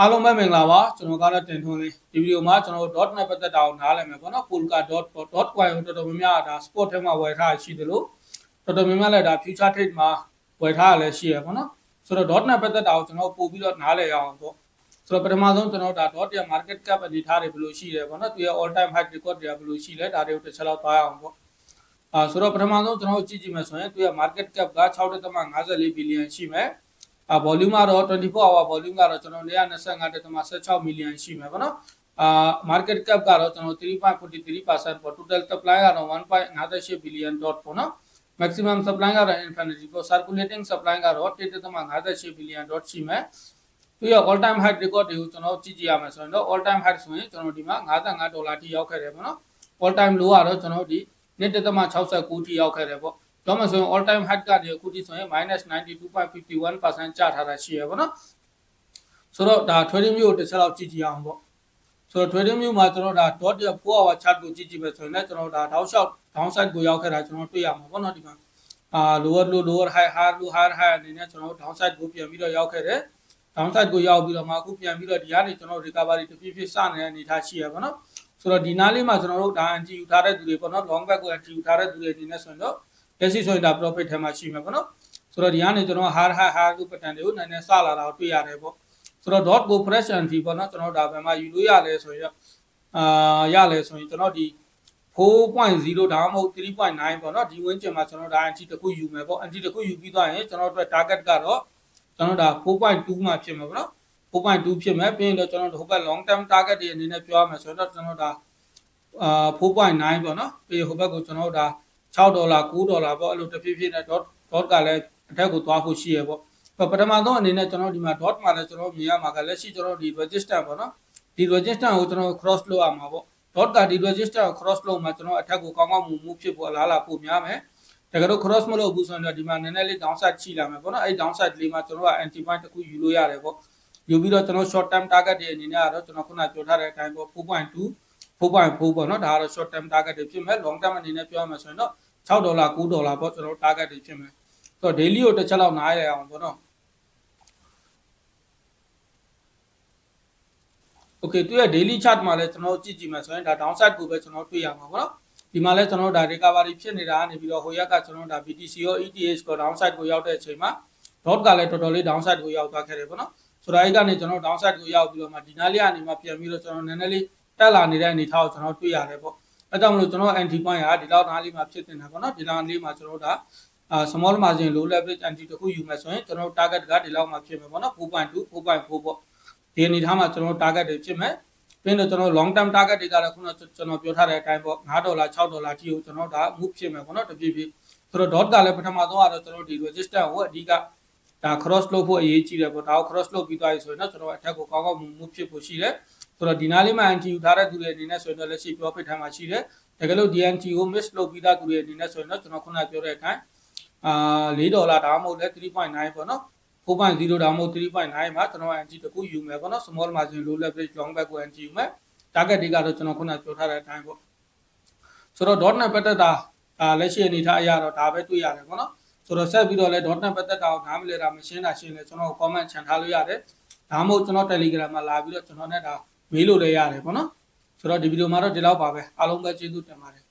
အားလုံးပဲမင်္ဂလာပါကျွန်တော်ကတော့တင်ထွန်းလေးဒီဗီဒီယိုမှာကျွန်တော်တို့ dot နဲ့ပတ်သက်တာကိုနားလည်မယ်ပေါ့နော် polka dot dot coin ကိုတော်တော်များများဒါ sport ထဲမှာဝယ်ထားရှိတယ်လို့တော်တော်များများလည်းဒါ future trade မှာဝယ်ထားရလည်းရှိရပေါ့နော်ဆိုတော့ dot နဲ့ပတ်သက်တာကိုကျွန်တော်ပို့ပြီးတော့နားလည်ရအောင်ပေါ့ဆိုတော့ပထမဆုံးကျွန်တော်ဒါ dot ရဲ့ market cap အနေထားတွေဘယ်လိုရှိတယ်ပေါ့နော်သူရဲ့ all time high record တွေကဘယ်လိုရှိလဲဒါတွေကိုတစ်ချက်လောက်သွားရအောင်ပေါ့အာဆိုတော့ပထမဆုံးကျွန်တော်ကြည့်ကြည့်မယ်ဆိုရင်သူရဲ့ market cap က6.54 billion ရှိမယ် အာ volume ကတော့24 hour volume ကတော့ကျွန်တော်125.16 million ရှိမယ်ပေါ့နော်အာ market cap ကတော့ကျွန်တော်3.43%ပေါ့ total supply ကတော့1.58 billion dot ပေါ့နော် maximum supply ကတော့ infinity ပေါ့ circulating supply ကတော့1.58 billion dot ရှိမယ်သူရဲ့ all time high record တွေကိုကျွန်တော်ကြည့်ကြည့်ရမယ်ဆိုရင်တော့ all time high ဆိုရင်ကျွန်တော်ဒီမှာ55ဒေါ်လာထိရောက်ခဲ့တယ်ပေါ့နော် all time low ကတော့ကျွန်တော်ဒီ1.69ထိရောက်ခဲ့တယ်ပေါ့ တော့မှဆိုရင် all time high ကနေအခုထိဆိုရင် -92.51% ကျထားတာရှိရပါတော့ဆိုတော့ဒါ trading view ကိုတစ်ချက်လောက်ကြည့်ကြည့်အောင်ပေါ့ဆိုတော့ trading view မှာကျွန်တော်ဒါ dot 4 hour chart ကိုကြည့်ကြည့်ပဲဆိုရင်လည်းကျွန်တော်ဒါ down shot down side ကိုရောက်ခဲ့တာကျွန်တော်တွေ့ရမှာပေါ့နော်ဒီမှာအာ lower low lower high high low high high အနေနဲ့ကျွန်တော် down side ကိုပြန်ပြီးတော့ရောက်ခဲ့တယ် down side ကိုရောက်ပြီးတော့မှအခုပြန်ပြီးတော့ဒီကနေကျွန်တော် recovery တဖြည်းဖြည်းစနေတဲ့အနေအထားရှိရပါတော့ဆိုတော့ဒီနားလေးမှာကျွန်တော်တို့ဒါ anti ယူထားတဲ့သူတွေပေါ့နော် long back ကို anti ယူထားတဲ့သူတွေအနေနဲ့ဆိုရင်တော့ လက်ရှိဆိုရင်ဒါ profit ထဲမှာရှိမှာပေါ့နော်ဆိုတော့ဒီကနေကျွန်တော် hard hard hard လို့ pattern တွေကိုနည်းနည်းစလာတာကိုတွေ့ရတယ်ပေါ့ဆိုတော့ dot go fresh and fee ပေါ့နော်ကျွန်တော်ဒါဘယ်မှာယူလို့ရလဲဆိုရင်အာရလဲဆိုရင်ကျွန်တော်ဒီ4.0ဒါမှမဟုတ်3.9ပေါ့နော်ဒီဝင်းကျင်မှာကျွန်တော်ဒါ anti တစ်ခုယူမယ်ပေါ့ anti တစ်ခုယူပြီးသွားရင်ကျွန်တော်တို့ target ကတော့ကျွန်တော်ဒါ4.2မှာဖြစ်မှာပေါ့နော်4.2ဖြစ်မယ်ပြီးရင်တော့ကျွန်တော်တို့ဟိုဘက် long term target တွေအနေနဲ့ပြောရမယ်ဆိုတော့ကျွန်တော်ဒါအာ4.9ပေါ့နော်ပြီးဟိုဘက်ကိုကျွန်တော်တို့ဒါ 6ဒေါ်လာ9ဒေါ်လာပေါ့အဲ့လိုတစ်ဖြည်းဖြည်းနဲ့ dot dot ကလည်းအထက်ကိုသွားဖို့ရှိရပေါ့ပထမဆုံးအနေနဲ့ကျွန်တော်ဒီမှာ dot မှာလည်းကျွန်တော်မြင်ရမှာကလက်ရှိကျွန်တော်ဒီ register ပေါ့နော်ဒီ register ကိုကျွန်တော် cross လုပ်ရမှာပေါ့ dot ကဒီ register ကို cross လုပ်မှာကျွန်တော်အထက်ကိုကောင်းကောင်းမူမူဖြစ်ဖို့အလားအလာပိုများမယ်တကယ်တော့ cross မလုပ်ဘူးဆိုရင်တော့ဒီမှာနည်းနည်းလေး downside ရှိလာမယ်ပေါ့နော်အဲ့ downside လေးမှာကျွန်တော်က anti point တစ်ခုယူလို့ရတယ်ပေါ့ယူပြီးတော့ကျွန်တော် short term target တွေအနေနဲ့ကတော့ကျွန်တော်ခုနပြောထားတဲ့အတိုင်းပေါ့4.2 4.4ပေါ့နော်ဒါကတော့ short term target တွေဖြစ်မယ် long term အနေနဲ့ပြောရမှာဆိုရင်တော့6ဒေါ်လာ9ဒေါ်လာပေါ့ကျွန်တော် target တွေဖြစ်မယ်ဆိုတော့ daily ကိုတစ်ချက်လောက်နားရအောင်ပေါ့နော် Okay သူရဲ့ daily chart မှာလည်းကျွန်တော်ကြည့်ကြည့်မယ်ဆိုရင်ဒါ downside ကိုပဲကျွန်တော်တွေ့ရမှာပေါ့နော်ဒီမှာလည်းကျွန်တော်ဒါ recovery ဖြစ်နေတာကနေပြီးတော့ဟိုရက်ကကျွန်တော်ဒါ BTC ရော ETH ကို downside ကိုရောက်တဲ့အချိန်မှာ dot ကလည်းတော်တော်လေး downside ကိုရောက်သွားခဲ့တယ်ပေါ့နော်ဆိုတော့အဲ့ကနေကျွန်တော် downside ကိုရောက်ပြီးတော့မှဒီနားလေးကနေမှပြန်ပြီးတော့ကျွန်တော်နည်းနည်းလေး တက်လာနေတဲ့အနေအထားကိုကျွန်တော်တွေ့ရတယ်ပေါ့အဲကြောင့်မလို့ကျွန်တော် anti point ကဒီလောက်နားလေးမှာဖြစ်နေတာပေါ့နော်ဒီလောက်လေးမှာကျွန်တော်ဒါအာ small margin low leverage anti တခုယူမယ်ဆိုရင်ကျွန်တော် target ကဒီလောက်မှာဖြစ်မယ်ပေါ့နော်4.2 4.4ပေါ့ဒီအနေအထားမှာကျွန်တော် target တွေဖြစ်မယ်ပြီးတော့ကျွန်တော် long term target တွေကတော့ခုနကျွန်တော်ပြောထားတဲ့အတိုင်းပေါ့9ဒေါ်လာ6ဒေါ်လာထိကိုကျွန်တော်ဒါ move ဖြစ်မယ်ပေါ့နော်တပြည့်ပြည့်ဆိုတော့ dot ကလည်းပထမဆုံးကတော့ကျွန်တော်ဒီ register ကိုအဓိက ဒါ cross လုပ်ဖို့အရေးကြီးတယ်ပေါ့ဒါကို cross လုပ်ပြီးသွားပြီဆိုရင်တော့ကျွန်တော်အထက်ကိုကောင်းကောင်းမူမူဖြစ်ဖို့ရှိတယ်ဆိုတော့ဒီနားလေးမှာ anti ယူထားတဲ့သူတွေအနေနဲ့ဆိုရင်တော့လက်ရှိ profit ထမ်းမှာရှိတယ်တကယ်လို့ DNT ကို miss လုပ်ပြီးသားသူတွေအနေနဲ့ဆိုရင်တော့ကျွန်တော်ခုနပြောတဲ့အတိုင်းအာ4ဒေါ်လာဒါမှမဟုတ်လဲ3.9ပေါ့နော်4.0ဒါမှမဟုတ်3.9မှာကျွန်တော် NG တခုယူမယ်ပေါ့နော် small margin low leverage long back ကို NG ယူမယ် target တွေကတော့ကျွန်တော်ခုနပြောထားတဲ့အတိုင်းပေါ့ဆိုတော့ dot နဲ့ပတ်သက်တာအာလက်ရှိအနေထားအရတော့ဒါပဲတွေ့ရတယ်ပေါ့နော် ဆိုတော့ဆက်ပြီးတော့လဲ dot နဲ့ပတ်သက်တာကိုနားမလဲတာမရှင်းတာရှင်းလဲကျွန်တော် comment ချန်ထားလို့ရတယ်ဒါမှမဟုတ်ကျွန်တော် Telegram မှာလာပြီးတော့ကျွန်တော်နဲ့ဒါမေးလို့လည်းရတယ်ပေါ့နော်ဆိုတော့ဒီဗီဒီယိုမှာတော့ဒီလောက်ပါပဲအားလုံးပဲကျေးဇူးတင်ပါတယ်